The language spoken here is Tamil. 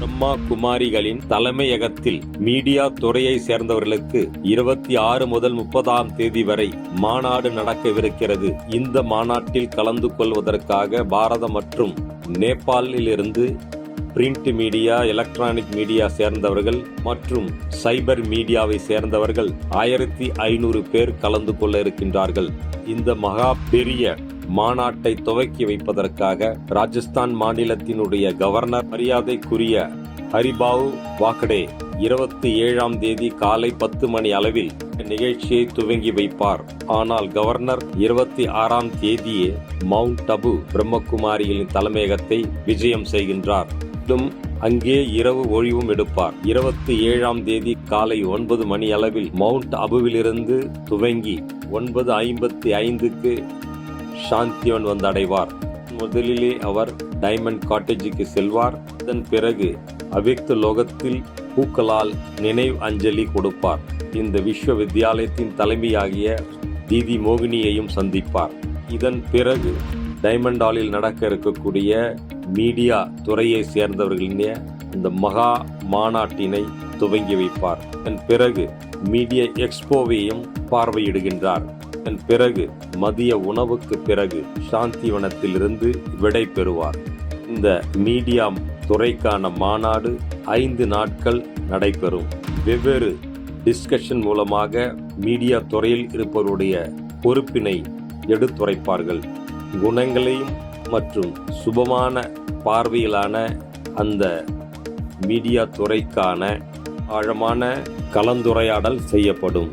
பிரம்மா குமாரிகளின் தலைமையகத்தில் மீடியா துறையை சேர்ந்தவர்களுக்கு இருபத்தி ஆறு முதல் முப்பதாம் தேதி வரை மாநாடு நடக்கவிருக்கிறது. இந்த மாநாட்டில் கலந்து கொள்வதற்காக பாரதம் மற்றும் நேபாளில் இருந்து பிரிண்ட் மீடியா எலக்ட்ரானிக் மீடியா சேர்ந்தவர்கள் மற்றும் சைபர் மீடியாவை சேர்ந்தவர்கள் ஆயிரத்தி ஐநூறு பேர் கலந்து கொள்ள இருக்கின்றார்கள். இந்த மகா பெரிய மாநாட்டை துவக்கி வைப்பதற்காக ராஜஸ்தான் மாநிலத்தினுடைய கவர்னர் மரியாதைக்குரிய ஹரிபாவு வாக்கடே இருபத்தி ஏழாம் தேதி காலை பத்து மணி அளவில் நிகழ்ச்சியை துவங்கி வைப்பார். ஆனால் கவர்னர் இருபத்தி ஆறாம் தேதியே மவுண்ட் அபு பிரம்மகுமாரிகளின் தலைமையகத்தை விஜயம் செய்கின்றார். மீண்டும் அங்கே இரவு ஒழிவும் எடுப்பார். இருபத்தி ஏழாம் தேதி காலை ஒன்பது மணி அளவில் மவுண்ட் அபுவிலிருந்து துவங்கி ஒன்பது ஐம்பத்தி ஐந்துக்கு சாந்தியவன் வந்து அடைவார் முதலிலே அவர் டைமண்ட் காட்டேஜுக்கு செல்வார். அதன் பிறகு அவ்யக்த லோகத்தில் பூக்களால் நினைவு அஞ்சலி கொடுப்பார். இந்த விஸ்வ வித்யாலயத்தின் தலைமையாகிய தீதி மோகினியையும் சந்திப்பார். இதன் பிறகு டைமண்டாலில் நடக்க இருக்கக்கூடிய மீடியா துறையை சேர்ந்தவர்களின் இந்த மகா மாநாட்டினை துவங்கி வைப்பார். அதன் பிறகு மீடியா எக்ஸ்போவையும் பார்வையிடுகின்றார். அதன் பிறகு மதிய உணவுக்கு பிறகு சாந்திவனத்திலிருந்து விடை பெறுவார். இந்த மீடியா துறைக்கான மாநாடு ஐந்து நாட்கள் நடைபெறும். வெவ்வேறு டிஸ்கஷன் மூலமாக மீடியா துறையில் இருப்பவருடைய பொறுப்பினை எடுத்துரைப்பார்கள். குணங்களையும் மற்றும் சுபமான பார்வையிலான அந்த மீடியா துறைக்கான ஆழமான கலந்துரையாடல் செய்யப்படும்.